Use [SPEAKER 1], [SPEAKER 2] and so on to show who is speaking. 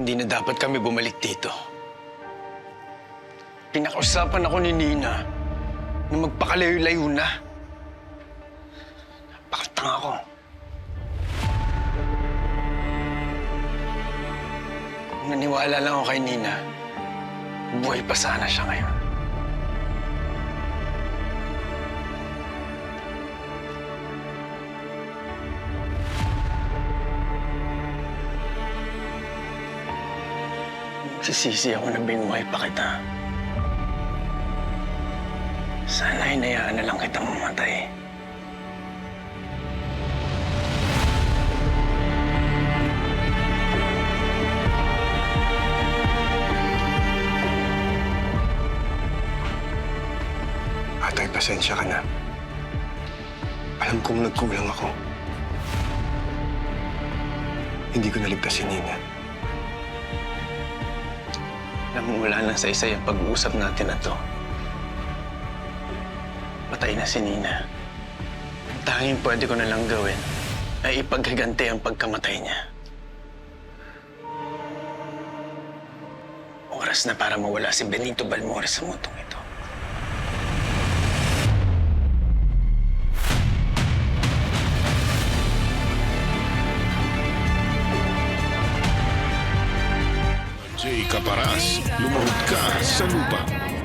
[SPEAKER 1] Hindi na dapat kami bumalik dito. Pinakausapan ako ni Nina na magpakalayo-layo na. Napakatanga ko. Naniwala lang ako kay Nina, buhay pa sana siya ngayon. Sisisi ako na binuhay pa kita. Sana hinayaan na lang kitang mamatay.
[SPEAKER 2] Atay, pasensya ka na. Alam kong nagkulang ako. Hindi ko naligtas si Nina.
[SPEAKER 1] Wala nang sa isa yung pag-uusap natin na to. Patay na si Nina. Ang tanging pwede ko na lang gawin ay ipaghaganti ang pagkamatay niya. Oras na para mawala si Benito Balmores sa mundong
[SPEAKER 3] Jay Caparas, lumuhod ka sa lupa.